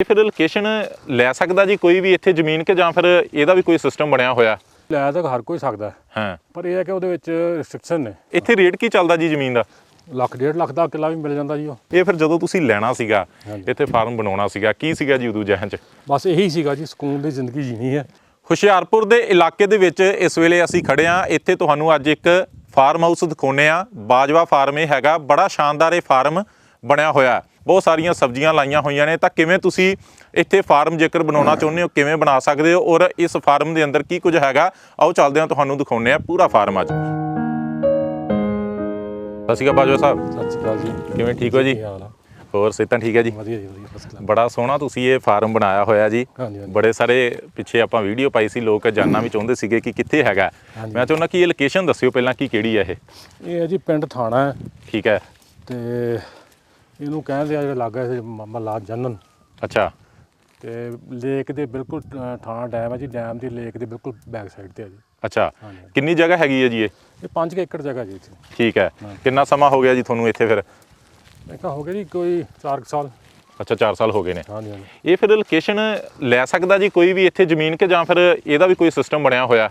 ਇਹ ਫਿਰ ਲੋਕੇਸ਼ਨ ਲੈ ਸਕਦਾ ਜੀ ਕੋਈ ਵੀ ਇੱਥੇ ਜ਼ਮੀਨ ਕਿ ਜਾਂ ਫਿਰ ਇਹਦਾ ਵੀ ਕੋਈ ਸਿਸਟਮ ਬਣਿਆ ਹੋਇਆ? ਲੈ ਤਾਂ ਹਰ ਕੋਈ ਸਕਦਾ। ਹੈ। ਪਰ ਇਹ ਹੈ ਕਿ ਉਹਦੇ ਵਿੱਚ ਰਿਸਟ੍ਰਿਕਸ਼ਨ ਨੇ। ਇੱਥੇ ਰੇਟ ਕੀ ਚੱਲਦਾ ਜੀ ਜ਼ਮੀਨ ਦਾ? ਲੱਖ ਡੇਢ ਲੱਖ ਦਾ ਕਿੱਲਾ ਵੀ ਮਿਲ ਜਾਂਦਾ ਜੀ ਉਹ। ਇਹ ਫਿਰ ਜਦੋਂ ਤੁਸੀਂ ਲੈਣਾ ਸੀਗਾ। ਇੱਥੇ ਫਾਰਮ ਬਣਾਉਣਾ ਸੀਗਾ ਕੀ ਸੀਗਾ ਜੀ ਉਦੋਂ ਜਹਨ ਚ? ਬਸ ਇਹੀ ਸੀਗਾ ਜੀ ਸਕੂਨ ਦੀ ਜ਼ਿੰਦਗੀ ਜੀਣੀ ਹੈ। ਹੁਸ਼ਿਆਰਪੁਰ ਦੇ ਇਲਾਕੇ ਦੇ ਵਿੱਚ ਇਸ ਵੇਲੇ ਅਸੀਂ ਖੜੇ ਆ ਇੱਥੇ ਤੁਹਾਨੂੰ ਅੱਜ ਇੱਕ ਫਾਰਮ ਹਾਊਸ ਦਿਖਾਉਨੇ ਆ ਬਾਜਵਾ ਫਾਰਮ ਇਹ ਹੈਗਾ। ਬੜਾ ਸ਼ਾਨਦਾਰ ਇਹ ਫਾਰਮ ਬਣਿਆ ਹੋਇਆ। ਹੈ। ਬਹੁਤ ਸਾਰੀਆਂ ਸਬਜ਼ੀਆਂ ਲਾਈਆਂ ਹੋਈਆਂ ਨੇ ਤਾਂ ਕਿਵੇਂ ਤੁਸੀਂ ਇੱਥੇ ਫਾਰਮ ਜੇਕਰ ਬਣਾਉਣਾ ਚਾਹੁੰਦੇ ਹੋ ਕਿਵੇਂ ਬਣਾ ਸਕਦੇ ਹੋ? ਔਰ ਇਸ ਫਾਰਮ ਦੇ ਅੰਦਰ ਕੀ ਕੁਝ ਹੈਗਾ? ਆਓ ਚੱਲਦੇ ਹਾਂ ਤੁਹਾਨੂੰ ਦਿਖਾਉਨੇ ਆ ਪੂਰਾ ਫਾਰਮ ਅੱਜ। ਸਤਿ ਸ਼੍ਰੀ ਅਕਾਲ ਬਾਜਵਾ ਸਾਹਿਬ। ਸਤਿ ਸ਼੍ਰੀ ਅਕਾਲ ਜੀ। ਕਿਵੇਂ ਠੀਕ ਹੋ ਜੀ? ਕੀ ਹਾਲ ਆ? ਹੋਰ ਸਿਹਤਾਂ ਠੀਕ ਹੈ ਜੀ? ਵਧੀਆ ਜੀ ਵਧੀਆ ਫਸਟ ਕਲਾਸ ਬੜਾ ਸੋਹਣਾ ਤੁਸੀਂ ਇਹ ਫਾਰਮ ਬਣਾਇਆ ਹੋਇਆ ਜੀ। ਹਾਂਜੀ ਹਾਂਜੀ। ਬੜੇ ਸਾਰੇ ਪਿੱਛੇ ਆਪਾਂ ਵੀਡੀਓ ਪਾਈ ਸੀ ਲੋਕ ਜਾਨਣਾ ਵੀ ਚਾਹੁੰਦੇ ਸੀਗੇ ਕਿ ਕਿੱਥੇ ਹੈਗਾ। ਹਾਂਜੀ। ਮੈਂ ਚਾਹੁੰਦਾ ਕਿ ਇਹ ਲੋਕੇਸ਼ਨ ਦੱਸਿਓ ਪਹਿਲਾਂ ਕੀ ਕਿਹੜੀ ਹੈ ਇਹ? ਇਹ ਹੈ ਜੀ ਪਿੰਡ ਥਾਣਾ। ਹੈ ਠੀਕ ਹੈ। ਤੇ ਇਹਨੂੰ ਕਹਿੰਦੇ ਆ ਜਿਹੜਾ ਲਾਗਾ ਇਹ ਮੱਲਾ ਜਨਨ। ਅੱਛਾ। ਤੇ ਲੇਕ ਦੇ ਬਿਲਕੁਲ ਥਾਣਾ ਡੈਮ ਹੈ ਜੀ ਡੈਮ ਦੀ ਲੇਕ ਦੇ ਬਿਲਕੁਲ ਬੈਕ ਸਾਈਡ ਤੇ ਹੈ ਜੀ। ਅੱਛਾ। ਕਿੰਨੀ ਜਗ੍ਹਾ ਹੈਗੀ ਹੈ ਜੀ ਇਹ? ਇਹ 5 ਏਕੜ ਜਗ੍ਹਾ ਜੀ ਇੱਥੇ। ਠੀਕ ਹੈ। ਹਾਂ। ਕਿੰਨਾ ਸਮਾਂ ਹੋ ਗਿਆ ਜੀ ਤੁਹਾਨੂੰ ਇੱਥੇ ਫਿਰ? ਮੈਂ ਕਿਹਾ ਹੋ ਗਿਆ ਜੀ ਕੋਈ 4 ਸਾਲ। ਅੱਛਾ 4 ਸਾਲ ਹੋ ਗਏ ਨੇ। ਹਾਂਜੀ ਹਾਂਜੀ। ਇਹ ਫਿਰ ਲੋਕੇਸ਼ਨ ਲੈ ਸਕਦਾ ਜੀ ਕੋਈ ਵੀ ਇੱਥੇ ਜ਼ਮੀਨ ਕਿ ਜਾਂ ਫਿਰ ਇਹਦਾ ਵੀ ਕੋਈ ਸਿਸਟਮ ਬਣਿਆ ਹੋਇਆ?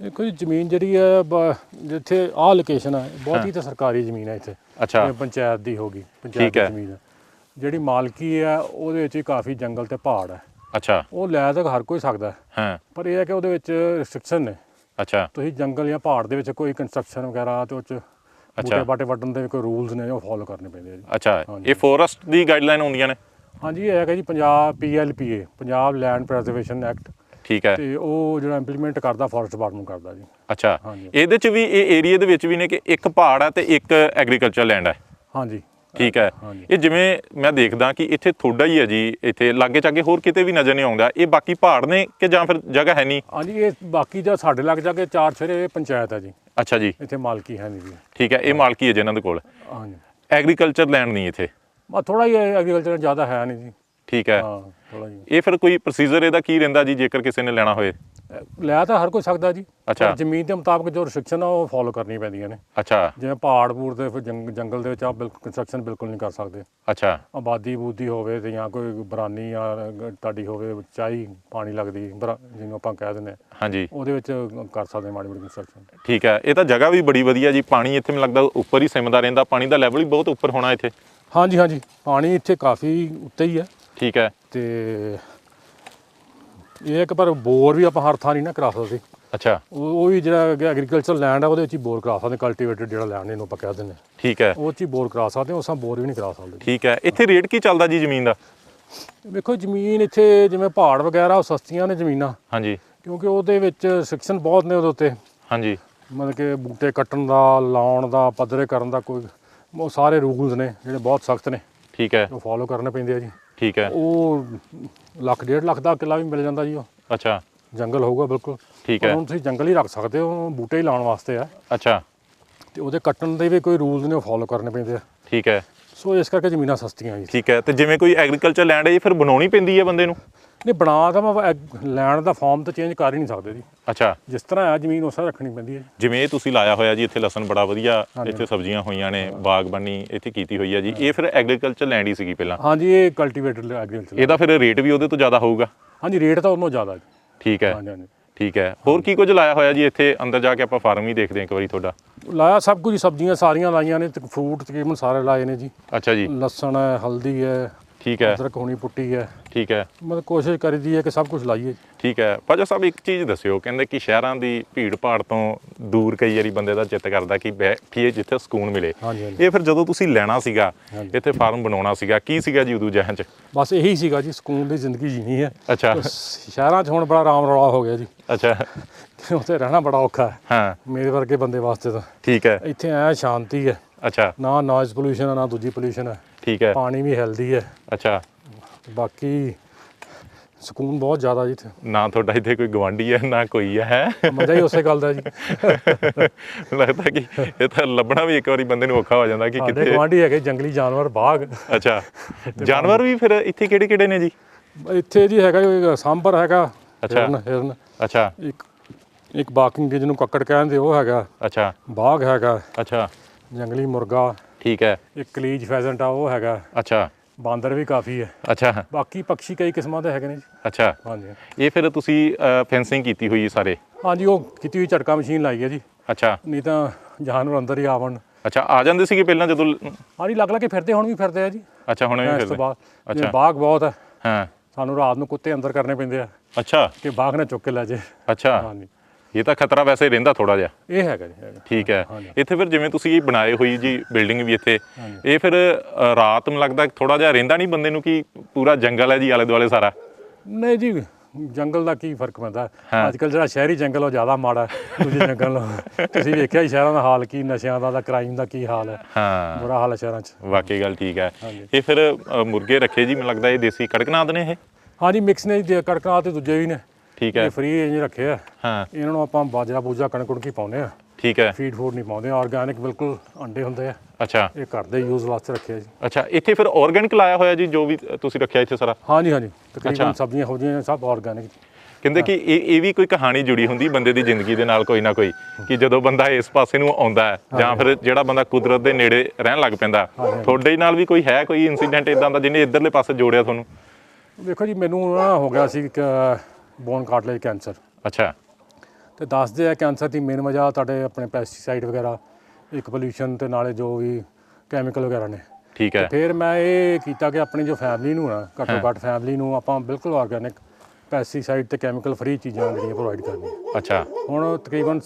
ਇਹ ਕੋਈ ਜ਼ਮੀਨ ਜਿਹੜੀ ਹੈ ਬ- ਜਿੱਥੇ ਆਹ ਲੋਕੇਸ਼ਨ ਹੈ ਬਹੁਤ ਹੀ ਤਾਂ ਸਰਕਾਰੀ ਜ਼ਮੀਨ ਹੈ ਇੱਥੇ। ਅੱਛਾ। ਇਹ ਪੰਚਾਇਤ ਦੀ ਹੋਗੀ ਠੀਕ ਪੰਚਾਇਤ ਦੀ ਹੈ। ਜ਼ਮੀਨ ਹੈ ਜਿਹੜੀ ਮਾਲਕੀ ਹੈ ਉਹਦੇ ਵਿੱਚ ਹੀ ਕਾਫੀ ਜੰਗਲ ਤੇ ਪਹਾੜ ਹੈ ਅੱਛਾ। ਉਹ ਲੈ ਤਾਂ ਹਰ ਕੋਈ ਸਕਦਾ। ਹੈ। ਹਾਂ ਪਰ ਇਹ ਹੈ ਕਿ ਉਹਦੇ ਵਿੱਚ ਰਿਸਟ੍ਰਿਕਸ਼ਨ ਨੇ। ਅੱਛਾ। ਤੁਸੀਂ ਜੰਗਲ ਜਾਂ ਪਹਾੜ ਦੇ ਵਿੱਚ ਕੋਈ ਕੰਸਟਰਕਸ਼ਨ ਵਗੈਰਾ ਤੇ ਉਹ ਚ ਬੂਟੇ ਬਾਟੇ ਵੱਢਣ ਦੇ ਕੋਈ ਰੂਲਸ ਨੇ ਉਹ ਫੋਲੋ ਕਰਨੇ ਪੈਂਦੇ ਆ ਜੀ। ਅੱਛਾ। ਹਾਂਜੀ। ਇਹ ਫੋਰੈਸਟ ਦੀ ਗਾਈਡਲਾਈਨ ਹੁੰਦੀਆਂ ਨੇ? ਹਾਂਜੀ ਇਹ ਹੈਗਾ ਜੀ Punjab PLPA Punjab land preservation act ਠੀਕ ਹੈ। ਤੇ ਉਹ ਜਿਹੜਾ ਇੰਪਲੀਮੈਂਟ ਕਰਦਾ ਫੋਰੈਸਟ ਡਿਪਾਰਟਮੈਂਟ ਕਰਦਾ ਜੀ। ਅੱਛਾ। ਹਾਂਜੀ। ਇਹਦੇ ਚ ਵੀ ਇਹ ਏਰੀਆ ਦੇ ਵਿੱਚ ਵੀ ਨੇ ਕਿ ਇੱਕ ਪਹਾੜ ਹੈ ਤੇ ਇੱਕ ਐਗਰੀਕਲਚਰ ਲੈਂਡ ਹੈ ਹਾਂਜੀ। ਠੀਕ ਹੈ। ਹਾਂਜੀ। ਇਹ ਜਿਵੇਂ ਮੈਂ ਦੇਖਦਾ ਕਿ ਇੱਥੇ ਥੋੜਾ ਹੀ ਹੈ ਜੀ ਇੱਥੇ ਲਾਗੇ ਚਾਗੇ ਹੋਰ ਕਿਤੇ ਵੀ ਨਜ਼ਰ ਨਹੀਂ ਆਉਂਦਾ। ਇਹ ਬਾਕੀ ਪਹਾੜ ਨੇ ਕਿ ਜਾਂ ਫਿਰ ਜਗ੍ਹਾ ਹੈ ਨਹੀਂ? ਹਾਂਜੀ ਇਹ ਬਾਕੀ ਦਾ ਸਾਡੇ ਲੱਗ ਜਾ ਕੇ ਚਾਰ ਛੇਰੇ ਪੰਚਾਇਤ ਹੈ ਜੀ। ਅੱਛਾ ਜੀ। ਇੱਥੇ ਮਾਲਕੀ ਹੈ ਨਹੀਂ ਜੀ। ਠੀਕ ਹੈ ਇਹ ਮਾਲਕੀ ਹੈ ਜਿਹਨਾਂ ਦੇ ਕੋਲ। ਹਾਂਜੀ। ਐਗਰੀਕਲਚਰ ਲੈਂਡ ਨਹੀਂ ਇੱਥੇ? ਬਾ ਥੋੜਾ ਹੀ ਐਗਰੀਕਲਚਰ ਜ਼ਿਆਦਾ ਹੈ ਨਹੀਂ ਜੀ। ਠੀਕ ਹੈ। ਹਾਂ ਥੋੜਾ ਜੀ ਇਹ ਫਿਰ ਕੋਈ ਪ੍ਰੋਸੀਜਰ ਇਹਦਾ ਕੀ ਰਹਿੰਦਾ ਜੀ ਜੇਕਰ ਕਿਸੇ ਨੇ ਲੈਣਾ ਹੋਏ? ਅਹ ਲੈ ਤਾਂ ਹਰ ਕੋਈ ਸਕਦਾ ਜੀ। ਅੱਛਾ। ਪਰ ਜ਼ਮੀਨ ਦੇ ਮੁਤਾਬਕ ਜੋ ਰਿਸਟ੍ਰਿਕਸ਼ਨ ਆ ਉਹ ਫੋਲੋ ਕਰਨੀ ਪੈਂਦੀਆਂ ਨੇ। ਅੱਛਾ। ਜਿਵੇਂ ਪਹਾੜ ਪੂੜ ਦੇ ਫਿਰ ਜੰਗ- ਜੰਗਲ ਦੇ ਵਿੱਚ ਆ ਬਿਲਕੁਲ ਕੰਸਟਰਕਸ਼ਨ ਬਿਲਕੁਲ ਨਹੀਂ ਕਰ ਸਕਦੇ। ਅੱਛਾ। ਆਬਾਦੀ ਬੂਦੀ ਹੋਵੇ ਤੇ ਜਾਂ ਕੋਈ ਬਰਾਨੀ ਜਾਂ ਤੁਹਾਡੀ ਹੋਵੇ ਚਾਹੀ ਪਾਣੀ ਲੱਗਦੀ ਜਿਹਨੂੰ ਆਪਾਂ ਕਹਿ ਦਿੰਦੇ ਹਾਂਜੀ। ਉਹਦੇ ਵਿੱਚ ਕਰ ਸਕਦੇ ਮਾੜੀ ਮੋਟੀ ਕੰਸਟਰਕਸ਼ਨ ਠੀਕ ਹੈ। ਇਹ ਤਾਂ ਜਗ੍ਹਾ ਵੀ ਬੜੀ ਵਧੀਆ ਜੀ। ਪਾਣੀ ਇੱਥੇ ਮੈਨੂੰ ਲੱਗਦਾ ਉੱਪਰ ਹੀ ਸਿਮਦਾ ਰਹਿੰਦਾ। ਪਾਣੀ ਦਾ ਲੈਵਲ ਵੀ ਬਹੁਤ ਉੱਪਰ ਹੋਣਾ ਇੱਥੇ। ਹਾਂਜੀ ਹਾਂਜੀ। ਪਾਣੀ ਇੱਥੇ ਕਾਫੀ ਉੱਤੇ ਹੀ ਹੈ। ਠੀਕ ਹੈ। ਤੇ ਇਹ ਇੱਕ ਪਰ ਬੋਰ ਵੀ ਆਪਾਂ ਹਰ ਥਾਂ ਨਹੀਂ ਨਾ ਕਰਾ ਸਕਦੇ। ਅੱਛਾ। ਉਹ ਉਹ ਵੀ ਜਿਹੜਾ ਐਗਰੀਕਲਚਰ ਲੈਂਡ ਆ ਉਹਦੇ ਵਿੱਚ ਹੀ ਬੋਰ ਕਰਾ ਸਕਦੇ ਕਲਟੀਵੇਟਡ ਜਿਹੜਾ ਲੈਂਡ ਇਹਨੂੰ ਆਪਾਂ ਕਹਿ ਦਿੰਦੇ। ਠੀਕ ਹੈ। ਉਹ 'ਚ ਹੀ ਬੋਰ ਕਰਾ ਸਕਦੇ ਉਸਾਂ ਬੋਰ ਵੀ ਨਹੀਂ ਕਰਾ ਸਕਦੇ। ਠੀਕ ਹੈ। ਇੱਥੇ ਰੇਟ ਕੀ ਚੱਲਦਾ ਜੀ ਜ਼ਮੀਨ ਦਾ? ਵੇਖੋ ਜ਼ਮੀਨ ਇੱਥੇ ਜਿਵੇਂ ਪਹਾੜ ਵਗੈਰਾ ਉਹ ਸਸਤੀਆਂ ਨੇ ਜ਼ਮੀਨਾਂ। ਹਾਂਜੀ। ਕਿਉਂਕਿ ਉਹਦੇ ਵਿੱਚ ਸੈਕਸ਼ਨ ਬਹੁਤ ਨੇ ਉਹਦੇ ਉੱਤੇ। ਹਾਂਜੀ। ਮਤਲਬ ਕਿ ਬੂਟੇ ਕੱਟਣ ਦਾ ਲਾਉਣ ਦਾ ਪੱਧਰੇ ਕਰਨ ਦਾ ਕੋਈ ਉਹ ਸਾਰੇ ਰੂਲਸ ਨੇ ਜਿਹੜੇ ਬਹੁਤ ਸਖਤ ਨੇ। ਠੀਕ ਹੈ। ਉਹ ਫੋਲੋ ਕਰਨੇ ਪੈਂਦੇ ਆ ਜੀ। ਠੀਕ ਹੈ। ਉਹ ਲੱਖ ਡੇਢ ਲੱਖ ਦਾ ਕਿੱਲਾ ਵੀ ਮਿਲ ਜਾਂਦਾ ਜੀ ਉਹ। ਅੱਛਾ। ਜੰਗਲ ਹੋਊਗਾ ਬਿਲਕੁਲ। ਠੀਕ ਹੈ। ਹੁਣ ਤੁਸੀਂ ਜੰਗਲ ਹੀ ਰੱਖ ਸਕਦੇ ਹੋ ਬੂਟੇ ਹੀ ਲਾਉਣ ਵਾਸਤੇ ਆ। ਅੱਛਾ। ਤੇ ਉਹਦੇ ਕੱਟਣ ਦੇ ਵੀ ਕੋਈ ਰੂਲਸ ਨੇ ਉਹ ਫੋਲੋ ਕਰਨੇ ਪੈਂਦੇ ਆ। ਠੀਕ ਹੈ। ਸੋ ਇਸ ਕਰਕੇ ਜ਼ਮੀਨਾਂ ਸਸਤੀਆਂ ਜੀ। ਠੀਕ ਹੈ। ਤੇ ਜਿਵੇਂ ਕੋਈ ਐਗਰੀਕਲਚਰ ਲੈਂਡ ਹੈ ਜੀ ਫਿਰ ਬਣਾਉਣੀ ਪੈਂਦੀ ਹੈ ਬੰਦੇ ਨੂੰ? ਨਹੀਂ ਬਣਾ ਤਾਂ ਮੈਂ ਲੈਣ ਦਾ ਫਾਰਮ ਤਾਂ ਚੇਂਜ ਕਰ ਹੀ ਨਹੀਂ ਸਕਦੇ ਜੀ। ਅੱਛਾ। ਜਿਸ ਤਰ੍ਹਾਂ ਆ ਜ਼ਮੀਨ ਉਸ ਰੱਖਣੀ ਪੈਂਦੀ ਹੈ ਜੀ। ਜਿਵੇਂ ਇਹ ਤੁਸੀਂ ਲਾਇਆ ਹੋਇਆ ਜੀ ਇੱਥੇ ਲਸਣ ਬੜਾ ਵਧੀਆ। ਇੱਥੇ ਸਬਜ਼ੀਆਂ ਹੋਈਆਂ ਨੇ ਬਾਗਬਾਨੀ ਇੱਥੇ ਕੀਤੀ ਹੋਈ ਹੈ ਜੀ। ਇਹ ਫਿਰ ਐਗਰੀਕਲਚਰ ਲੈਂਡ ਹੀ ਸੀਗੀ ਪਹਿਲਾਂ। ਹਾਂਜੀ ਇਹ ਕਲਟੀਵੇਟਡ ਐਗਰੀਕਲਚਰ ਇਹਦਾ ਫਿਰ ਰੇਟ ਵੀ ਉਹਦੇ ਤੋਂ ਜ਼ਿਆਦਾ ਹੋਊਗਾ? ਹਾਂਜੀ ਰੇਟ ਤਾਂ ਉਹਨੋਂ ਜ਼ਿਆਦਾ ਜੀ। ਠੀਕ ਹੈ। ਹਾਂਜੀ ਹਾਂਜੀ। ਠੀਕ ਹੈ। ਹੋਰ ਕੀ ਕੁਝ ਲਾਇਆ ਹੋਇਆ ਜੀ ਇੱਥੇ? ਅੰਦਰ ਜਾ ਕੇ ਆਪਾਂ ਫਾਰਮ ਹੀ ਦੇਖਦੇ ਹਾਂ ਇੱਕ ਵਾਰੀ ਤੁਹਾਡਾ। ਲਾਇਆ ਸਭ ਕੁਝ ਸਬਜ਼ੀਆਂ ਸਾਰੀਆਂ ਲਾਈਆਂ ਨੇ ਤੇ ਫਰੂਟ ਤਕਰੀਬਨ ਸਾਰੇ ਲਾਏ ਨੇ ਜੀ। ਅੱਛਾ ਜੀ। ਲਸਣ ਹੈ ਹਲਦੀ ਹੈ ਠੀਕ ਹੈ। ਅਦਰਕ ਹੋਣੀ ਪੁੱਟੀ ਹੈ। ਠੀਕ ਹੈ। ਮਤਲਬ ਕੋਸ਼ਿਸ਼ ਕਰੀਦੀ ਹੈ ਕਿ ਸਭ ਕੁਝ ਲਾਈਏ। ਠੀਕ ਹੈ। ਭਾਜਾ ਸਾਹਿਬ ਇੱਕ ਚੀਜ਼ ਦੱਸਿਓ ਕਹਿੰਦੇ ਕਿ ਸ਼ਹਿਰਾਂ ਦੀ ਭੀੜ ਭਾੜ ਤੋਂ ਦੂਰ ਕਈ ਵਾਰੀ ਬੰਦੇ ਦਾ ਚਿੱਤ ਕਰਦਾ ਕਿ ਬੈਠੀਏ ਜਿੱਥੇ ਸਕੂਨ ਮਿਲੇ। ਇਹ ਫਿਰ ਜਦੋਂ ਤੁਸੀਂ ਲੈਣਾ ਸੀਗਾ। ਇੱਥੇ ਫਾਰਮ ਬਣਾਉਣਾ ਸੀਗਾ ਕੀ ਸੀਗਾ ਜੀ ਉਦੋਂ ਜਹਨ ਚ? ਬਸ ਇਹੀ ਸੀਗਾ ਜੀ ਸਕੂਨ ਦੀ ਜ਼ਿੰਦਗੀ ਜੀਣੀ ਹੈ। ਅੱਛਾ। ਸ਼ਹਿਰਾਂ 'ਚ ਹੁਣ ਬੜਾ ਆਰਾਮ ਰੌਲਾ ਹੋ ਗਿਆ ਜੀ। ਅੱਛਾ। ਉੱਥੇ ਰਹਿਣਾ ਬੜਾ ਔਖਾ ਹੈ। ਹਾਂ। ਮੇਰੇ ਵਰਗੇ ਬੰਦੇ ਵਾਸਤੇ ਤਾਂ। ਠੀਕ ਹੈ। ਇੱਥੇ ਐ ਸ਼ਾਂਤੀ ਹੈ। ਅੱਛਾ। ਨਾ ਨੋਇਜ਼ ਪੋਲੂਸ਼ਨ ਨਾ ਦੂਜੀ ਪੋਲੂਸ਼ਨ ਹੈ। ਠੀਕ ਹੈ। ਪਾਣੀ ਵੀ ਹੈਲਦੀ ਹੈ। ਅੱਛਾ। ਬਾਕੀ ਸਕੂਨ ਬਹੁਤ ਜ਼ਿਆਦਾ ਜੀ ਇੱਥੇ। ਨਾ ਤੁਹਾਡਾ ਇੱਥੇ ਕੋਈ ਗਵਾਂਢੀ ਹੈ ਨਾ ਕੋਈ ਹੈ। ਮਜ਼ਾ ਹੀ ਉਸੇ ਗੱਲ ਦਾ ਜੀ। ਲੱਗਦਾ ਕਿ ਇਹ ਤਾਂ ਲੱਭਣਾ ਵੀ ਇੱਕ ਵਾਰੀ ਬੰਦੇ ਨੂੰ ਔਖਾ ਹੋ ਜਾਂਦਾ ਕਿ ਕਿੱਥੇ ਗਵਾਂਢੀ ਹੈਗੇ ਜੰਗਲੀ ਜਾਨਵਰ ਬਾਘ ਅੱਛਾ। ਜਾਨਵਰ ਵੀ ਫਿਰ ਇੱਥੇ ਕਿਹੜੇ ਕਿਹੜੇ ਨੇ ਜੀ? ਇੱਥੇ ਜੀ ਹੈਗਾ ਜੀ ਸਾਂਬਰ ਹੈਗਾ ਅੱਛਾ। ਹਿਰਨ ਹਿਰਨ। ਅੱਛਾ। ਇੱਕ ਇੱਕ ਬਾਕਿੰਗ ਜਿਹਨੂੰ ਕੱਕੜ ਕਹਿੰਦੇ ਉਹ ਹੈਗਾ। ਅੱਛਾ। ਬਾਘ ਹੈਗਾ। ਅੱਛਾ। ਜੰਗਲੀ ਮੁਰਗਾ। ਠੀਕ ਹੈ। ਇੱਕ ਕਲੀਜ ਫੈਜ਼ੈਂਟ ਆ ਉਹ ਹੈਗਾ। ਅੱਛਾ। ਬਾਂਦਰ ਵੀ ਕਾਫੀ ਹੈ। ਅੱਛਾ। ਬਾਕੀ ਪੰਛੀ ਕਈ ਕਿਸਮਾਂ ਦੇ ਹੈਗੇ ਨੇ ਜੀ। ਅੱਛਾ। ਹਾਂਜੀ। ਇਹ ਫਿਰ ਤੁਸੀਂ ਫੈਂਸਿੰਗ ਕੀਤੀ ਹੋਈ ਹੈ ਸਾਰੇ? ਹਾਂਜੀ ਉਹ ਕੀਤੀ ਹੋਈ ਝਟਕਾ ਮਸ਼ੀਨ ਲਾਈ ਹੈ ਜੀ। ਅੱਛਾ। ਨਹੀਂ ਤਾਂ ਜਾਨਵਰ ਅੰਦਰ ਹੀ ਆਵਣ। ਅੱਛਾ ਆ ਜਾਂਦੇ ਸੀਗੇ ਪਹਿਲਾਂ ਜਦੋਂ ਹਾਂਜੀ ਲੱਗ ਲੱਗ ਕੇ ਫਿਰਦੇ ਹੁਣ ਵੀ ਫਿਰਦੇ ਆ ਜੀ। ਅੱਛਾ ਹੁਣ ਵੀ ਇਸ ਤੋਂ ਫਿਰਦੇ ਬਾਅਦ ਅੱਛਾ। ਬਾਗ ਬਹੁਤ ਹੈ। ਹਾਂ। ਸਾਨੂੰ ਰਾਤ ਨੂੰ ਕੁੱਤੇ ਅੰਦਰ ਕਰਨੇ ਪੈਂਦੇ ਆ। ਅੱਛਾ। ਕਿ ਬਾਗ ਨਾ ਚੁੱਕ ਕੇ ਲੈ ਜੇ ਅੱਛਾ। ਹਾਂਜੀ। ਇਹ ਤਾਂ ਖਤਰਾ ਵੈਸੇ ਰਹਿੰਦਾ ਥੋੜਾ ਜਿਹਾ। ਇਹ ਹੈਗਾ ਜੀ ਹੈਗਾ। ਠੀਕ ਹੈ। ਹਾਂਜੀ। ਇੱਥੇ ਫਿਰ ਜਿਵੇਂ ਤੁਸੀਂ ਇਹ ਬਣਾਏ ਹੋਈ ਜੀ ਬਿਲਡਿੰਗ ਵੀ ਇੱਥੇ। ਇਹ ਫਿਰ ਅ, ਰਾਤ ਨੂੰ ਲੱਗਦਾ ਥੋੜਾ ਜਿਹਾ ਰਹਿੰਦਾ ਨਹੀਂ ਬੰਦੇ ਨੂੰ ਕਿ ਪੂਰਾ ਜੰਗਲ ਹੈ ਜੀ ਆਲੇ ਦੁਆਲੇ ਸਾਰਾ? ਨਹੀਂ ਜੀ ਜੰਗਲ ਦਾ ਕੀ ਫ਼ਰਕ ਪੈਂਦਾ। ਅੱਜ ਕੱਲ ਜਿਹੜਾ ਸ਼ਹਿਰੀ ਜੰਗਲ ਉਹ ਜ਼ਿਆਦਾ ਮਾੜਾ ਹੈ ਦੂਜੇ ਜੰਗਲ ਨਾਲੋਂ ਤੁਸੀਂ ਵੇਖਿਆ ਹੀ ਸ਼ਹਿਰਾਂ ਦਾ ਹਾਲ ਕੀ ਨਸ਼ਿਆਂ ਦਾ ਦਾ ਕ੍ਰਾਈਮ ਦਾ ਕੀ ਹਾਲ ਹੈ? ਹਾਂ। ਬੁਰਾ ਹਾਲ ਹੈ ਸ਼ਹਿਰਾਂ 'ਚ। ਵਾਕਈ ਗੱਲ ਠੀਕ ਹੈ। ਹਾਂਜੀ। ਇਹ ਫਿਰ ਅ, ਮੁਰਗੇ ਰੱਖੇ ਜੀ ਮੈਨੂੰ ਲੱਗਦਾ ਇਹ ਦੇਸੀ ਕੜਕਨਾਥ ਨੇ ਇਹ? ਹਾਂਜੀ ਮਿਕਸ ਨੇ ਜੀ ਕੜਕਨਾਥ ਤੇ ਦੂਜੇ ਵੀ ਨੇ। ਠੀਕ ਹੈ। ਇਹ ਫ੍ਰੀ ਰੇਂਜ ਰੱਖੇ ਆ। ਹਾਂ। ਇਹਨਾਂ ਨੂੰ ਆਪਾਂ ਬਾਜਰਾ ਬੂਜਾ ਕਣਕ ਕੁਣਕੀ ਪਾਉਂਦੇ ਆ। ਠੀਕ ਹੈ। ਫੀਡ ਫੂਡ ਨਹੀਂ ਪਾਉਂਦੇ। ਆਰਗੈਨਿਕ ਬਿਲਕੁਲ ਅੰਡੇ ਹੁੰਦੇ ਆ। ਅੱਛਾ। ਇਹ ਘਰ ਦੇ ਯੂਜ਼ ਵਾਸਤੇ ਰੱਖੇ ਆ ਜੀ। ਅੱਛਾ ਇੱਥੇ ਫਿਰ ਆਰਗੈਨਿਕ ਲਾਇਆ ਹੋਇਆ ਜੀ ਜੋ ਵੀ ਤੁਸੀਂ ਰੱਖਿਆ ਇੱਥੇ ਸਾਰਾ? ਹਾਂਜੀ ਹਾਂਜੀ। ਤਕਰੀਬਨ ਸਬਜ਼ੀਆਂ ਹੋ ਜੀਆਂ ਸਭ ਆਰਗੈਨਿਕ ਕਹਿੰਦੇ ਕਿ ਇਹ ਇਹ ਵੀ ਕੋਈ ਕਹਾਣੀ ਜੁੜੀ ਹੁੰਦੀ ਬੰਦੇ ਦੀ ਜ਼ਿੰਦਗੀ ਦੇ ਨਾਲ ਕੋਈ ਨਾ ਕੋਈ ਕਿ ਜਦੋਂ ਬੰਦਾ ਇਸ ਪਾਸੇ ਨੂੰ ਆਉਂਦਾ ਹੈ ਜਾਂ ਫਿਰ ਜਿਹੜਾ ਬੰਦਾ ਕੁਦਰਤ ਦੇ ਨੇੜੇ ਰਹਿਣ ਲੱਗ ਪੈਂਦਾ। ਤੁਹਾਡੇ ਨਾਲ ਵੀ ਕੋਈ ਹੈ ਕੋਈ ਇਨਸੀਡੈਂਟ ਇਦਾਂ ਦਾ ਜਿਹਨੇ ਇਧਰਲੇ ਪਾਸੇ ਜੋੜਿਆ ਤੁਹਾਨੂੰ? ਵੇਖੋ ਜੀ ਮੈਨੂੰ ਨਾ ਹੋ ਗਿਆ ਸੀ ਬੋਨ ਕਾਰਟਲੇਜ ਕੈਂਸਰ ਅੱਛਾ। ਤੇ ਦੱਸਦੇ ਆ ਕੈਂਸਰ ਦੀ ਮੇਨ ਵਜ੍ਹਾ ਤੁਹਾਡੇ ਆਪਣੇ ਪੈਸਟੀਸਾਈਡ ਵਗੈਰਾ ਇੱਕ ਪੋਲੂਸ਼ਨ ਤੇ ਨਾਲੇ ਜੋ ਵੀ ਕੈਮੀਕਲ ਵਗੈਰਾ ਨੇ। ਠੀਕ ਹੈ। ਫਿਰ ਮੈਂ ਇਹ ਕੀਤਾ ਕਿ ਆਪਣੀ ਜੋ ਫੈਮਿਲੀ ਨੂੰ ਨਾ ਘੱਟੋ ਘੱਟ ਫੈਮਿਲੀ ਨੂੰ ਆਪਾਂ ਬਿਲਕੁਲ ਆਰਗੈਨਿਕ ਪੈਸਟੀਸਾਈਡ ਤੇ ਕੈਮੀਕਲ ਫ੍ਰੀ ਚੀਜ਼ਾਂ ਜਿਹੜੀਆਂ ਪ੍ਰੋਵਾਈਡ ਕਰਨੀਆਂ। ਅੱਛਾ। ਹੁਣ ਤਕਰੀਬਨ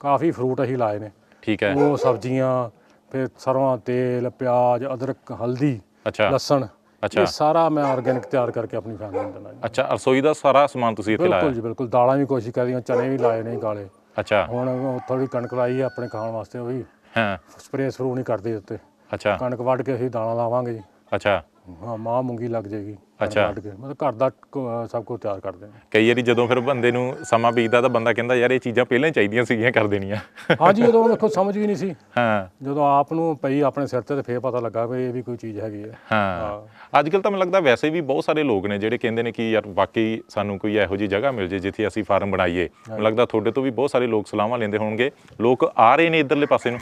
ਕਾਫੀ ਫਰੂਟ ਅਸੀਂ ਲਾਏ ਨੇ। ਠੀਕ ਹੈ। ਉਹ ਸਬਜ਼ੀਆਂ ਫਿਰ ਸਰੋਂ ਤੇਲ ਪਿਆਜ਼ ਅਦਰਕ ਹਲਦੀ ਅੱਛਾ। ਲਸਣ ਅੱਛਾ। ਇਹ ਸਾਰਾ ਮੈਂ ਆਰਗੈਨਿਕ ਤਿਆਰ ਕਰਕੇ ਆਪਣੀ ਫੈਮਿਲੀ ਨੂੰ ਦੇਣਾ ਜੀ। ਅੱਛਾ ਰਸੋਈ ਦਾ ਸਾਰਾ ਸਮਾਨ ਤੁਸੀਂ ਇੱਥੇ ਬਿਲਕੁਲ ਲਾਇਆ? ਜੀ ਬਿਲਕੁਲ। ਦਾਲਾਂ ਵੀ ਕੋਸ਼ਿਸ਼ ਕਰਦੀਆਂ ਚਨੇ ਵੀ ਲਾਏ ਨੇ ਕਾਲੇ। ਅੱਛਾ। ਹੁਣ ਥੋੜੀ ਕਣਕ ਲਾਈ ਹੈ ਆਪਣੇ ਖਾਣ ਵਾਸਤੇ ਉਹ ਵੀ। ਹਾਂ। ਸਪਰੇਅ ਸਪਰੂ ਨਹੀਂ ਕਰਦੇ ਉੱਤੇ। ਅੱਛਾ। ਕਣਕ ਵੱਢ ਕੇ ਅਸੀਂ ਦਾਣਾ ਲਾਵਾਂਗੇ ਜੀ। ਅੱਛਾ। ਹਾਂ ਮਾਂ ਮੂੰਗੀ ਲੱਗ ਜਾਏਗੀ। ਅੱਛਾ। ਕੇ ਮਤਲਬ ਘਰ ਦਾ ਕ- ਸਭ ਕੁਝ ਤਿਆਰ ਕਰਦੇ ਨੇ। ਕਈ ਵਾਰੀ ਜਦੋਂ ਫਿਰ ਬੰਦੇ ਨੂੰ ਸਮਾਂ ਬੀਤਦਾ ਤਾਂ ਬੰਦਾ ਕਹਿੰਦਾ ਯਾਰ ਇਹ ਚੀਜ਼ਾਂ ਪਹਿਲਾਂ ਹੀ ਚਾਹੀਦੀਆਂ ਸੀਗੀਆਂ ਕਰ ਦੇਣੀਆਂ। ਹਾਂਜੀ ਉਦੋਂ ਵੇਖੋ ਸਮਝ ਵੀ ਨਹੀਂ ਸੀ। ਹਾਂ। ਜਦੋਂ ਆਪ ਨੂੰ ਪਈ ਆਪਣੇ ਸਿਰ ਤੇ ਤੇ ਫੇਰ ਪਤਾ ਲੱਗਾ ਵੀ ਇਹ ਵੀ ਕੋਈ ਚੀਜ਼ ਹੈਗੀ ਹੈ। ਹਾਂ। ਅੱਜ ਕੱਲ ਤਾਂ ਮੈਨੂੰ ਲੱਗਦਾ ਵੈਸੇ ਵੀ ਬਹੁਤ ਸਾਰੇ ਲੋਕ ਨੇ ਜਿਹੜੇ ਕਹਿੰਦੇ ਨੇ ਕਿ ਯਾਰ ਵਾਕਈ ਸਾਨੂੰ ਕੋਈ ਇਹੋ ਜਿਹੀ ਜਗ੍ਹਾ ਮਿਲ ਜੇ ਜਿੱਥੇ ਅਸੀਂ ਫਾਰਮ ਬਣਾਈਏ। ਮੈਨੂੰ ਲੱਗਦਾ ਤੁਹਾਡੇ ਤੋਂ ਵੀ ਬਹੁਤ ਸਾਰੇ ਲੋਕ ਸਲਾਹਾਂ ਲੈਂਦੇ ਹੋਣਗੇ। ਲੋਕ ਆ ਰਹੇ ਨੇ ਇਧਰਲੇ ਪਾਸੇ ਨੂੰ।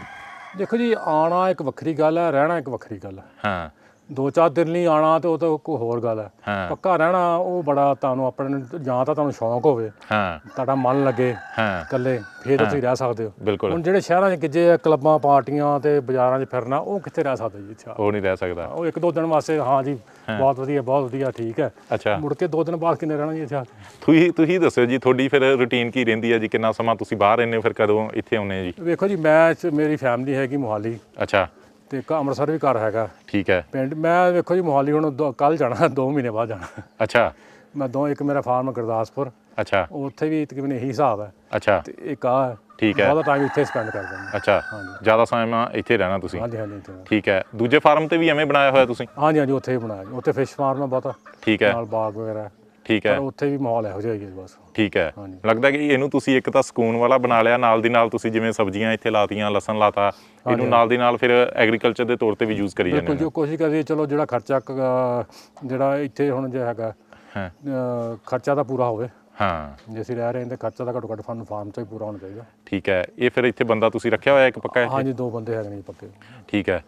ਦੇਖੋ ਜੀ ਆਣਾ ਇੱਕ ਵੱਖਰੀ ਗੱਲ ਹੈ ਰਹਿਣਾ ਇੱਕ ਵੱਖਰੀ ਗੱਲ ਹੈ। ਹਾਂ। ਦੋ ਚਾਰ ਦਿਨ ਲਈ ਆਣਾ ਤੇ ਉਹ ਤਾਂ ਕੋਈ ਹੋਰ ਗੱਲ ਹੈ। ਹਾਂ। ਪੱਕਾ ਰਹਿਣਾ ਉਹ ਬੜਾ ਤੁਹਾਨੂੰ ਆਪਣੇ ਨੂੰ- ਜਾਂ ਤਾਂ ਤੁਹਾਨੂੰ ਸ਼ੌਂਕ ਹੋਵੇ। ਹਾਂ। ਤੁਹਾਡਾ ਮਨ ਲੱਗੇ ਹਾਂ। ਇਕੱਲੇ ਫੇਰ ਤੁਸੀਂ ਰਹਿ ਸਕਦੇ ਹੋ। ਹੁਣ ਜਿਹੜੇ ਸ਼ਹਿਰਾਂ 'ਚ ਗਿੱਜੇ ਆ ਕਲੱਬਾਂ ਪਾਰਟੀਆਂ ਤੇ ਬਾਜ਼ਾਰਾਂ 'ਚ ਫਿਰਨਾ ਉਹ ਕਿੱਥੇ ਰਹਿ ਸਕਦੇ ਜੀ ਇੱਥੇ ਉਹ ਨਹੀਂ ਰਹਿ ਸਕਦਾ। ਉਹ ਇੱਕ ਦੋ ਦਿਨ ਵਾਸਤੇ ਹਾਂ ਜੀ ਬਹੁਤ ਵਧੀਆ ਬਹੁਤ ਵਧੀਆ ਠੀਕ ਹੈ। ਅੱਛਾ। ਮੁੜ ਕੇ ਦੋ ਦਿਨ ਬਾਅਦ ਕਿੰਨੇ ਰਹਿਣਾ ਜੀ ਕੇ? ਤੁਸੀਂ ਤੁਸੀਂ ਦੱਸਿਓ ਜੀ ਤੁਹਾਡੀ ਫਿਰ ਰੁਟੀਨ ਕੀ ਰਹਿੰਦੀ ਹੈ ਜੀ? ਕਿੰਨਾ ਸਮਾਂ ਤੁਸੀਂ ਬਾਹਰ ਰਹਿੰਦੇ ਹੋ ਫਿਰ ਕਦੋਂ ਇੱਥੇ ਆਉਂਦੇ ਹੋ ਜੀ? ਵੇਖੋ ਜੀ ਮੈਂ ਮੇਰੀ ਫੈਮਿਲੀ ਹੈਗੀ ਮੋਹਾਲੀ। ਅੱਛਾ। ਤੇ ਇੱਕ ਅੰਮ੍ਰਿਤਸਰ ਵੀ ਘਰ ਹੈਗਾ। ਠੀਕ ਹੈ। ਪਿੰਡ ਮੈਂ ਵੇਖੋ ਜੀ ਮੋਹਾਲੀ ਹੁਣ ਕੱਲ ਜਾਣਾ 2 ਮਹੀਨੇ ਬਾਅਦ ਜਾਣਾ। ਅੱਛਾ। ਮੈਂ ਦੋ ਇੱਕ ਮੇਰਾ ਫਾਰਮ ਗੁਰਦਾਸਪੁਰ। ਅੱਛਾ। ਉੱਥੇ ਵੀ ਤਕਰੀਬਨ ਇਹੀ ਹਿਸਾਬ ਹੈ। ਅੱਛਾ। ਤੇ ਇੱਕ ਆ ਠੀਕ ਹੈ। ਬਹੁਤਾ ਟਾਈਮ ਇੱਥੇ ਸਪੈਂਡ ਕਰ ਦਿੰਦਾ ਅੱਛਾ। ਜ਼ਿਆਦਾ ਸਮਾਂ ਇੱਥੇ ਰਹਿਣਾ ਤੁਸੀਂ? ਹਾਂਜੀ ਹਾਂਜੀ। ਠੀਕ ਹੈ। ਦੂਜੇ ਫਾਰਮ ਤੇ ਵੀ ਐਵੇਂ ਬਣਾਇਆ ਹੋਇਆ ਤੁਸੀਂ? ਹਾਂਜੀ ਹਾਂਜੀ ਉੱਥੇ ਹੀ ਬਣਾਇਆ ਉੱਥੇ ਫਿਸ਼ ਫਾਰਮ ਹੈ ਬਹੁਤਾ। ਠੀਕ ਹੈ। ਨਾਲ ਬਾਗ ਵਗੈਰਾ ਠੀਕ ਹੈ। ਪਰ ਉੱਥੇ ਵੀ ਮਾਹੌਲ ਇਹੋ ਜਿਹਾ ਹੀ ਹੈ ਬਸ। ਠੀਕ ਹੈ। ਹਾਂਜੀ। ਲੱਗਦਾ ਕਿ ਇਹਨੂੰ ਤੁਸੀਂ ਇੱਕ ਤਾਂ ਸਕੂਨ ਵਾਲਾ ਬਣਾ ਲਿਆ ਨਾਲ ਦੀ ਨਾਲ ਤੁਸੀਂ ਜਿਵੇਂ ਸਬਜ਼ੀਆਂ ਇੱਥੇ ਲਾਤੀਆਂ ਲਸਣ ਲਾਤਾ ਇਹਨੂੰ ਨਾਲ ਦੀ ਨਾਲ ਫਿਰ ਐਗਰੀਕਲਚਰ ਦੇ ਤੌਰ ਤੇ ਵੀ ਯੂਜ਼ ਕਰੀ ਜਾਂਦੇ ਬਿਲਕੁਲ ਨੇ। ਜੋ ਕੋਸ਼ਿਸ਼ ਕਰੀਏ ਚਲੋ ਜਿਹੜਾ ਖਰਚਾ ਕ- ਅਹ ਜਿਹੜਾ ਇੱਥੇ ਹੁਣ ਜੇ ਹੈਗਾ ਹਾਂ। ਅਹ ਖਰਚਾ ਤਾਂ ਪੂਰਾ ਹੋਵੇ। ਹਾਂ। ਜੇ ਅਸੀਂ ਰਹਿ ਰਹੇ ਹਾਂ ਤੇ ਖਰਚਾ ਤਾਂ ਘੱਟੋ ਘੱਟ ਫਾਰਮ ਫਾਰਮ ਤੋਂ ਹੀ ਪੂਰਾ ਹੋਣਾ ਚਾਹੀਦਾ। ਠੀਕ ਹੈ। ਇਹ ਫਿਰ ਇੱਥੇ ਬੰਦਾ ਤੁਸੀਂ ਰੱਖਿਆ ਹੋਇਆ ਇੱਕ ਪੱਕਾ ਇੱਥੇ? ਹਾਂਜੀ ਦੋ ਬੰਦੇ ਹੈਗੇ ਨੇ ਜੀ ਪੱਕੇ। ਠੀਕ ਹੈ।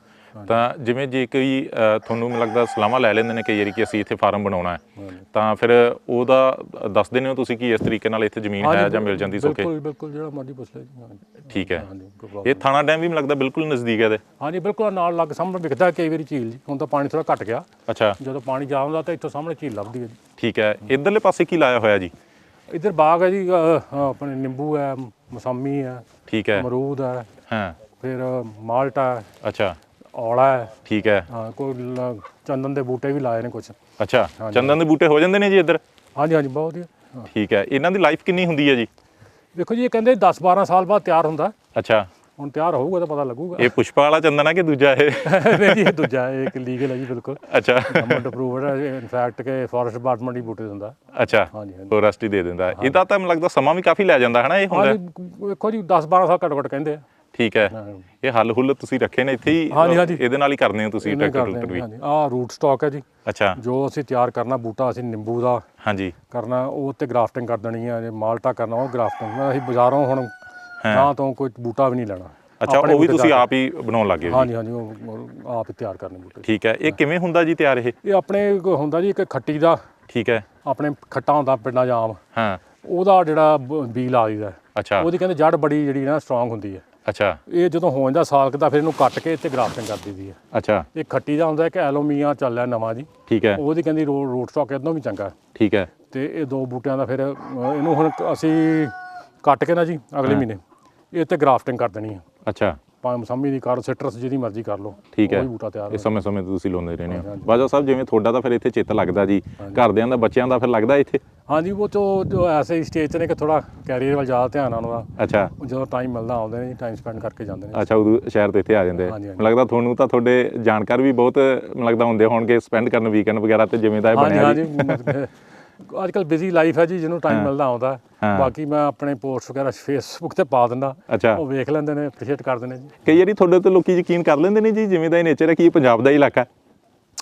ਤਾਂ ਜਿਵੇਂ ਜੇ ਕੋਈ ਤੁਹਾਨੂੰ ਮੈਨੂੰ ਲੱਗਦਾ ਸਲਾਹਾਂ ਲੈ ਲੈਂਦੇ ਨੇ ਕਈ ਵਾਰੀ ਕਿ ਅਸੀਂ ਇੱਥੇ ਫਾਰਮ ਬਣਾਉਣਾ ਹੈ। ਤਾਂ ਫਿਰ ਉਹਦਾ ਦੱਸਦੇ ਨੇ ਹੋ ਤੁਸੀਂ ਕਿ ਇਸ ਤਰੀਕੇ ਨਾਲ ਇੱਥੇ ਜ਼ਮੀਨ ਹੈ ਜਾਂ ਮਿਲ ਜਾਂਦੀ ਸੋਕੇ ਬਿਲਕੁਲ ਬਿਲਕੁਲ ਜਿਹੜਾ ਮਰਜ਼ੀ ਪੁੱਛ ਲੈ ਠੀਕ ਹੈ। ਇਹ ਥਾਣਾ ਡੈਮ ਵੀ ਮੈਨੂੰ ਲੱਗਦਾ ਬਿਲਕੁਲ ਨਜ਼ਦੀਕ ਹੈ ਇਹਦੇ? ਹਾਂਜੀ ਬਿਲਕੁਲ ਨਾਲ ਲੱਗ ਸਾਹਮਣੇ ਵਿਖਦਾ ਕਈ ਵਾਰੀ ਝੀਲ ਜੀ। ਹੁਣ ਤਾਂ ਪਾਣੀ ਥੋੜਾ ਘਟ ਗਿਆ। ਅੱਛਾ। ਜਦੋਂ ਪਾਣੀ ਜਾ ਹੁੰਦਾ ਤਾਂ ਇੱਥੋਂ ਸਾਹਮਣੇ ਝੀਲ ਲੱਭਦੀ ਹੈ ਜੀ। ਠੀਕ ਹੈ। ਇਧਰਲੇ ਪਾਸੇ ਕੀ ਲਾਇਆ ਹੋਇਆ ਜੀ? ਇੱਧਰ ਬਾਗ ਹੈ ਜੀ ਆਪਣੇ ਨਿੰਬੂ ਹੈ ਮੌਸਮੀ ਹੈ ਠੀਕ ਹੈ। ਅਮਰੂਦ ਹੈ ਹਾਂ। ਫਿਰ ਮਾਲਟਾ ਅੱਛਾ। ਔਲਾ ਹੈ। ਠੀਕ ਹੈ। ਹਾਂ ਕੋਈ ਲ- ਚੰਦਨ ਦੇ ਬੂਟੇ ਵੀ ਲਾਏ ਨੇ ਕੁਝ ਅੱਛਾ ਚੰਦਨ ਦੇ ਬੂਟੇ ਹੋ ਜਾਂਦੇ ਨੇ ਜੀ ਇੱਧਰ? ਹਾਂਜੀ ਹਾਂਜੀ ਬਹੁਤ ਵਧੀਆ। ਹਾਂ। ਠੀਕ ਹੈ ਇਹਨਾਂ ਦੀ ਲਾਈਫ ਕਿੰਨੀ ਹੁੰਦੀ ਹੈ ਜੀ? ਦੇਖੋ ਜੀ ਇਹ ਕਹਿੰਦੇ 10 12 ਸਾਲ ਬਾਅਦ ਤਿਆਰ ਹੁੰਦਾ। ਅੱਛਾ। ਹੁਣ ਤਿਆਰ ਹੋਊਗਾ ਤਾਂ ਪਤਾ ਲੱਗੂਗਾ। ਇਹ ਪੁਸ਼ਪਾ ਵਾਲਾ ਚੰਦਨ ਹੈ ਕਿ ਦੂਜਾ ਇਹ? ਨਹੀਂ ਜੀ ਇਹ ਦੂਜਾ ਇਹ ਇੱਕ ਲੀਗਲ ਹੈ ਜੀ ਬਿਲਕੁਲ। ਅੱਛਾ। ਗਵਰਨਮੈਂਟ ਅਪਰੂਵਡ ਹੈ ਇਨਫੈਕਟ ਕਿ ਫੋਰੈਸਟ ਡਿਪਾਰਟਮੈਂਟ ਹੀ ਬੂਟੇ ਦਿੰਦਾ। ਅੱਛਾ। ਹਾਂਜੀ ਹਾਂਜੀ। ਫੋਰੈਸਟ ਹੀ ਦੇ ਦਿੰਦਾ। ਇਹਦਾ ਤਾਂ ਮੈਨੂੰ ਲੱਗਦਾ ਸਮਾਂ ਵੀ ਕਾਫੀ ਲੈ ਜਾਂਦਾ ਹੈ ਨਾ ਇਹ ਹੁੰਦਾ। ਹਾਂਜੀ ਵੇਖੋ ਜੀ 10 12 ਸਾਲ ਘੱਟੋ ਘੱਟ ਕਹਿੰਦੇ ਆ। ਠੀਕ ਹੈ। ਇਹ ਹੱਲ ਹੁੱਲ ਤੁਸੀਂ ਰੱਖੇ ਨੇ ਇੱਥੇ ਹੀ ਹਾਂਜੀ, ਹਾਂਜੀ। ਇਹਦੇ ਨਾਲ ਹੀ ਕਰਨੇ ਹੋ ਤੁਸੀਂ ਟਰੈਕਟਰ ਕਰਦੇ ਟਰੈਕਟਰ ਵੀ ਆ। ਹਾਂਜੀ ਆਹ ਰੂਟ ਸਟਾਕ ਹੈ ਜੀ। ਅੱਛਾ। ਜੋ ਅਸੀਂ ਤਿਆਰ ਕਰਨਾ ਬੂਟਾ ਅਸੀਂ ਨਿੰਬੂ ਦਾ ਹਾਂਜੀ। ਕਰਨਾ ਉਹ ਤੇ ਗ੍ਰਾਫਟਿੰਗ ਕਰ ਦੇਣੀ ਹੈ ਜੇ ਮਾਲਟਾ ਕਰਨਾ ਉਹ ਗ੍ਰਾਫਟਿੰਗ ਅਸੀਂ ਬਾਜ਼ਾਰੋਂ ਹੁਣ ਨਾ ਤੋਂ ਕੋਈ ਬੂਟਾ ਵੀ ਨਹੀਂ ਲੈਣਾ। ਅੱਛਾ ਆਪਣੇ ਉਹ ਵੀ ਬੂਟੇ ਤੁਸੀਂ ਤਿਆਰ ਆਪ ਹੀ ਬਣਾਉਣ ਲੱਗੇ ਹੋ ਜੀ। ਹਾਂਜੀ ਹਾਂਜੀ ਉਹ ਉਹ ਆਪ ਹੀ ਤਿਆਰ ਕਰਨੇ ਬੂਟੇ। ਠੀਕ ਹੈ। ਇਹ ਕਿਵੇਂ ਹੁੰਦਾ ਜੀ ਤਿਆਰ ਇਹ? ਇਹ ਆਪਣੇ ਕੋਲ ਹੁੰਦਾ ਜੀ ਇੱਕ ਖੱਟੀ ਦਾ ਠੀਕ ਹੈ। ਆਪਣੇ ਖੱਟਾ ਹੁੰਦਾ ਪਿੰਡਾਂ ਜਾਮ ਹਾਂ। ਉਹਦਾ ਜਿਹੜਾ ਬ- ਬੀ ਲਾ ਦਈਦਾ। ਅੱਛਾ। ਉਹਦੀ ਕਹਿੰਦੇ ਜੜ ਬੜੀ ਜਿਹੜੀ ਨਾ ਸਟਰੋਂਗ ਹੁੰਦੀ ਹੈ। ਅੱਛਾ। ਇਹ ਜਦੋਂ ਹੋ ਜਾਂਦਾ ਸਾਲ ਕੁ ਦਾ ਫਿਰ ਇਹਨੂੰ ਕੱਟ ਕੇ ਤੇ ਗ੍ਰਾਫਟਿੰਗ ਕਰ ਦਈਦੀ ਹੈ। ਅੱਛਾ। ਇਹ ਖੱਟੀ ਦਾ ਹੁੰਦਾ ਇੱਕ ਐਲੋਮੀਆ ਚੱਲਿਆ ਨਵਾਂ ਜੀ। ਠੀਕ ਹੈ। ਉਹਦੀ ਕਹਿੰਦੀ ਰੂਟ ਸਟਾਕ ਇਦੋਂ ਵੀ ਚੰਗਾ। ਠੀਕ ਹੈ। ਤੇ ਇਹ ਦੋ ਬੂਟਿਆਂ ਦਾ ਫਿਰ ਇਹਨੂੰ ਹੁਣ ਅਸੀਂ ਕੱਟ ਕੇ ਨਾ ਜੀ ਅਗਲੇ ਮਹੀਨੇ ਇਹ ਤੇ ਗ੍ਰਾਫਟਿੰਗ ਕਰ ਦੇਣੀ ਹੈ। ਅੱਛਾ। ਭਾਵੇਂ ਮਸੰਮੀ ਦੀ ਕਰ ਸਿਟਰਸ ਜਿਹਦੀ ਮਰਜ਼ੀ ਕਰ ਲਓ। ਠੀਕ ਹੈ। ਉਹੀ ਬੂਟਾ ਤਿਆਰ ਇਹ ਹੋ ਸਮੇਂ ਸਮੇਂ ਤੇ ਤੁਸੀਂ ਲਾਉਂਦੇ ਰਹਿੰਦੇ ਹੋ। ਹਾਂਜੀ। ਬਾਜਾ ਸਾਹਿਬ ਜਿਵੇਂ ਤੁਹਾਡਾ ਤਾਂ ਫਿਰ ਇੱਥੇ ਚਿੱਤ ਲੱਗਦਾ ਜੀ। ਘਰਦਿਆਂ ਦਾ ਬੱਚਿਆਂ ਦਾ ਫਿਰ ਲੱਗਦਾ ਇੱਥੇ? ਹਾਂਜੀ ਉਹ ਤੋਂ ਐਸੇ ਸਟੇਜ ਤੇ ਨੇ ਕਿ ਥੋੜਾ ਕੈਰੀਅਰ ਵੱਲ ਜ਼ਿਆਦਾ ਧਿਆਨ ਆਉਣ ਦਾ। ਅੱਛਾ। ਜਦੋਂ ਟਾਈਮ ਮਿਲਦਾ ਆਉਂਦੇ ਨੇ ਟਾਈਮ ਸਪੈਂਡ ਕਰਕੇ ਜਾਂਦੇ ਨੇ। ਅੱਛਾ ਉਦੋਂ ਸ਼ਹਿਰ ਤੋਂ ਇੱਥੇ ਆ ਜਾਂਦੇ। ਹਾਂਜੀ, ਹਾਂਜੀ। ਮੈਨੂੰ ਲੱਗਦਾ ਤੁਹਾਨੂੰ ਤਾਂ ਤੁਹਾਡੇ ਜਾਣਕਾਰ ਵੀ ਬਹੁਤ ਮੈਨੂੰ ਲੱਗਦਾ ਹੁੰਦੇ ਹੋਣਗੇ ਸਪੈਂਡ ਕਰਨ ਵੀਕਐਂਡ ਵਗੈਰਾ ਤੇ ਜਿਵੇਂ ਦਾ ਇਹ ਹਾਂਜੀ ਬਣਿਆ ਹਾਂਜੀ ਜੀ। ਮਤਲਬ ਅੱਜ ਕੱਲ ਬਿਜ਼ੀ ਲਾਈਫ ਹੈ ਜੀ ਜਿਹਨੂੰ ਟਾਈਮ ਮਿਲਦਾ ਆਉਂਦਾ। ਬਾਕੀ ਮੈਂ ਆਪਣੇ ਪੋਸਟ ਵਗੈਰਾ ਫੇਸਬੁੱਕ ਤੇ ਪਾ ਦਿੰਦਾ। ਉਹ ਵੇਖ ਲੈਂਦੇ ਨੇ ਅਪਰੀਸ਼ੀਏਟ ਕਰਦੇ ਨੇ ਜੀ। ਕਈ ਵਾਰੀ ਤੁਹਾਡੇ ਤੇ ਲੋਕੀ ਯਕੀਨ ਕਰ ਲੈਂਦੇ ਨੇ ਜੀ ਜਿਵੇਂ ਦਾ ਇਹ ਨੇਚਰ ਹੈ ਕਿ ਇਹ ਪੰਜਾਬ ਦਾ ਇਲਾਕਾ ਹੈ।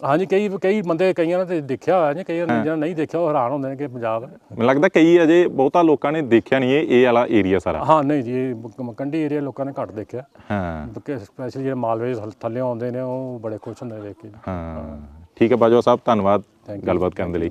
ਹਾਂਜੀ ਕਈ ਕਈ ਬੰਦੇ ਕਈਆਂ ਨੇ ਤੇ ਦੇਖਿਆ ਹੋਇਆ ਜੀ ਕਈਆਂ ਨੇ ਜਿਹਨਾਂ ਨਹੀਂ ਦੇਖਿਆ ਉਹ ਹੈਰਾਨ ਹੁੰਦੇ ਨੇ ਕਿ ਪੰਜਾਬ ਹੈ। ਮੈਨੂੰ ਲੱਗਦਾ ਕਈ ਅਜੇ ਬਹੁਤਾ ਲੋਕਾਂ ਨੇ ਦੇਖਿਆ ਨਹੀਂ ਇਹ ਇਹ ਵਾਲਾ ਏਰੀਆ ਸਾਰਾ। ਹਾਂ ਨਹੀਂ ਜੀ ਕੰਢੀ ਏਰੀਆ ਲੋਕਾਂ ਨੇ ਘੱਟ ਦੇਖਿਆ। ਹਾਂ। ਸਪੈਸ਼ਲੀ ਜਿਹੜੇ ਮਾਲਵੇ ਥੱਲ- ਆਉਂਦੇ ਨੇ ਉਹ ਬੜੇ ਖੁਸ਼ ਹੁੰਦੇ ਨੇ ਦੇਖ ਕੇ ਹਾਂ। ਠੀਕ ਹੈ ਬਾਜਵਾ ਸਾਹਿਬ ਧੰਨਵਾਦ. ਗੱਲਬਾਤ ਕਰਨ ਦੇ ਲਈ।